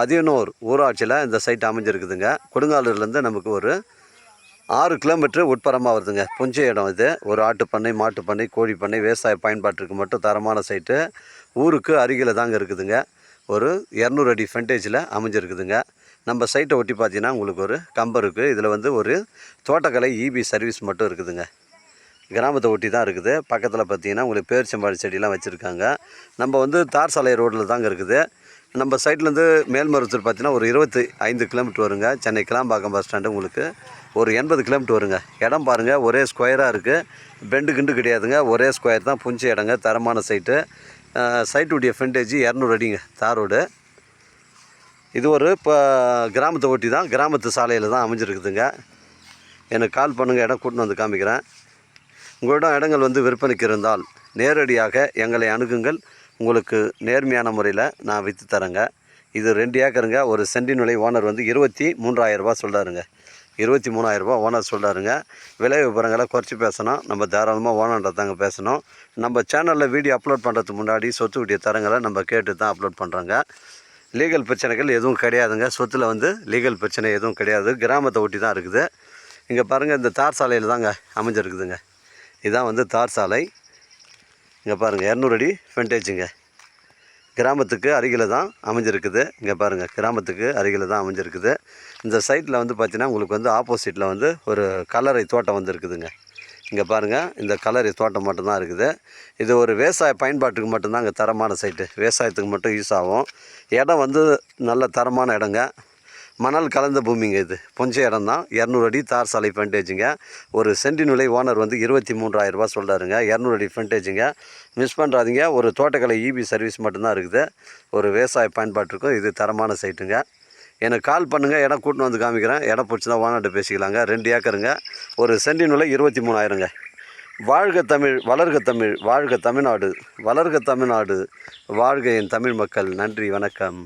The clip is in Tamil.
அதியனூர் ஊராட்சியில் இந்த சைட் அமைஞ்சிருக்குதுங்க. கொடுங்காலூர்லேருந்து நமக்கு ஒரு ஆறு கிலோமீட்டர் உட்புறமாக வருதுங்க. புஞ்ச இடம் இது. ஒரு ஆட்டு பண்ணை மாட்டு பண்ணை கோழி பண்ணை விவசாய பயன்பாட்டிற்கு மட்டும் தரமான சைட்டு ஊருக்கு அருகில் தாங்க இருக்குதுங்க. ஒரு இரநூறு அடி ஃப்ரண்டேஜில் அமைஞ்சிருக்குதுங்க. நம்ம சைட்டை ஒட்டி பார்த்தீங்கன்னா உங்களுக்கு ஒரு கம்பம் இருக்குது இதில் வந்து ஒரு தோட்டக்கலை இபி சர்வீஸ் மட்டும் இருக்குதுங்க. கிராமத்தை ஒட்டி தான் இருக்குது. பக்கத்தில் பார்த்தீங்கன்னா உங்களுக்கு பேரிச்சம்பாடி செடியெலாம் வச்சுருக்காங்க. நம்ம வந்து தார் சாலை ரோட்டில் தாங்க இருக்குது. நம்ம சைட்லேருந்து மேல்மருவத்தூர் பார்த்தீங்கன்னா ஒரு இருபத்தி ஐந்து கிலோமீட்டர் வருங்க. சென்னை கிளாம்பாக்கம் பஸ் ஸ்டாண்டு உங்களுக்கு ஒரு எண்பது கிலோமீட்டர் வருங்க. இடம் பாருங்கள் ஒரே ஸ்கொயராக இருக்குது பெண்டு கிண்டு கிடையாதுங்க. ஒரே ஸ்கொயர் தான் புஞ்ச இடங்க தரமான சைட்டு சைட்டுடைய ஃப்ரண்டேஜ் இரநூறு அடிங்க தார் ரோடு. இது ஒரு இப்போ கிராமத்தை ஒட்டி தான் கிராமத்து சாலையில் தான் அமைஞ்சிருக்குதுங்க. எனக்கு கால் பண்ணுங்கள் இடம் கூட்டின்னு வந்து காமிக்கிறேன். உங்களிடம் இடங்கள் வந்து விற்பனைக்கு இருந்தால் நேரடியாக எங்களை அணுகுங்கள். உங்களுக்கு நேர்மையான முறையில் நான் விற்று தரேங்க. இது ரெண்டு ஏக்கருங்க. ஒரு சென்டின் விலை ஓனர் வந்து இருபத்தி மூன்றாயிரரூபா சொல்கிறாருங்க இருபத்தி மூணாயிரரூபா ஓனர் சொல்கிறாருங்க விலை விவரங்களை குறைச்சி பேசணும். நம்ம தாராளமாக ஓனர்கிட்ட தாங்க பேசணும். நம்ம சேனலில் வீடியோ அப்லோட் பண்ணுறதுக்கு முன்னாடி சொத்து வீடியோ தரங்களை நம்ம கேட்டு தான் அப்லோட் பண்ணுறோங்க லீகல் பிரச்சனைகள் எதுவும் கிடையாதுங்க. சொத்தில் வந்து லீகல் பிரச்சனை எதுவும் கிடையாது. கிராமத்தை ஒட்டி தான் இருக்குது. இங்கே பாருங்கள் இந்த தார் சாலையில் தாங்க அமைஞ்சிருக்குதுங்க. இதுதான் வந்து தார் சாலை. இங்கே பாருங்கள் இரநூறு அடி ஃப்ரண்டேஜுங்க கிராமத்துக்கு அருகில் தான் அமைஞ்சிருக்குது. இங்கே பாருங்கள் கிராமத்துக்கு அருகில் தான் அமைஞ்சிருக்குது. இந்த சைட்டில் வந்து பார்த்திங்கன்னா உங்களுக்கு வந்து ஆப்போசிட்டில் வந்து ஒரு கலரை தோட்டம் வந்துருக்குதுங்க. இங்கே பாருங்கள் இந்த கலரை தோட்டம் மட்டும்தான் இருக்குது. இது ஒரு விவசாய பயன்பாட்டுக்கு மட்டும்தான் இங்கே தரமான சைட்டு விவசாயத்துக்கு மட்டும் யூஸ் ஆகும். இடம் வந்து நல்ல தரமான இடங்க. மணல் கலந்த பூமிங்க இது. பொஞ்ச இடம் தான் இரநூறு அடி தார் சாலை ஃப்ரண்டேஜுங்க ஒரு சென்டி நிலை ஓனர் வந்து இருபத்தி மூன்றாயிரரூபா சொல்கிறாருங்க இரநூறு அடி ஃப்ரண்டேஜுங்க மிஸ் பண்ணுறாதீங்க ஒரு தோட்டக்கலை இபி சர்வீஸ் மட்டும்தான் இருக்குது. ஒரு விவசாய பயன்பாட்டுக்கும் இது தரமான சைட்டுங்க எனக்கு கால் பண்ணுங்கள் இடம் கூட்டின்னு வந்து காமிக்கிறேன். இடம் பிடிச்சினா ஓனர்கிட்ட பேசிக்கலாங்க. ரெண்டு ஏக்கருங்க. ஒரு சென்டி நிலை இருபத்தி மூணாயிரங்க வாழ்க தமிழ் வளர்க தமிழ் வாழ்க தமிழ்நாடு வளர்க தமிழ்நாடு வாழ்க என் தமிழ் மக்கள். நன்றி வணக்கம்.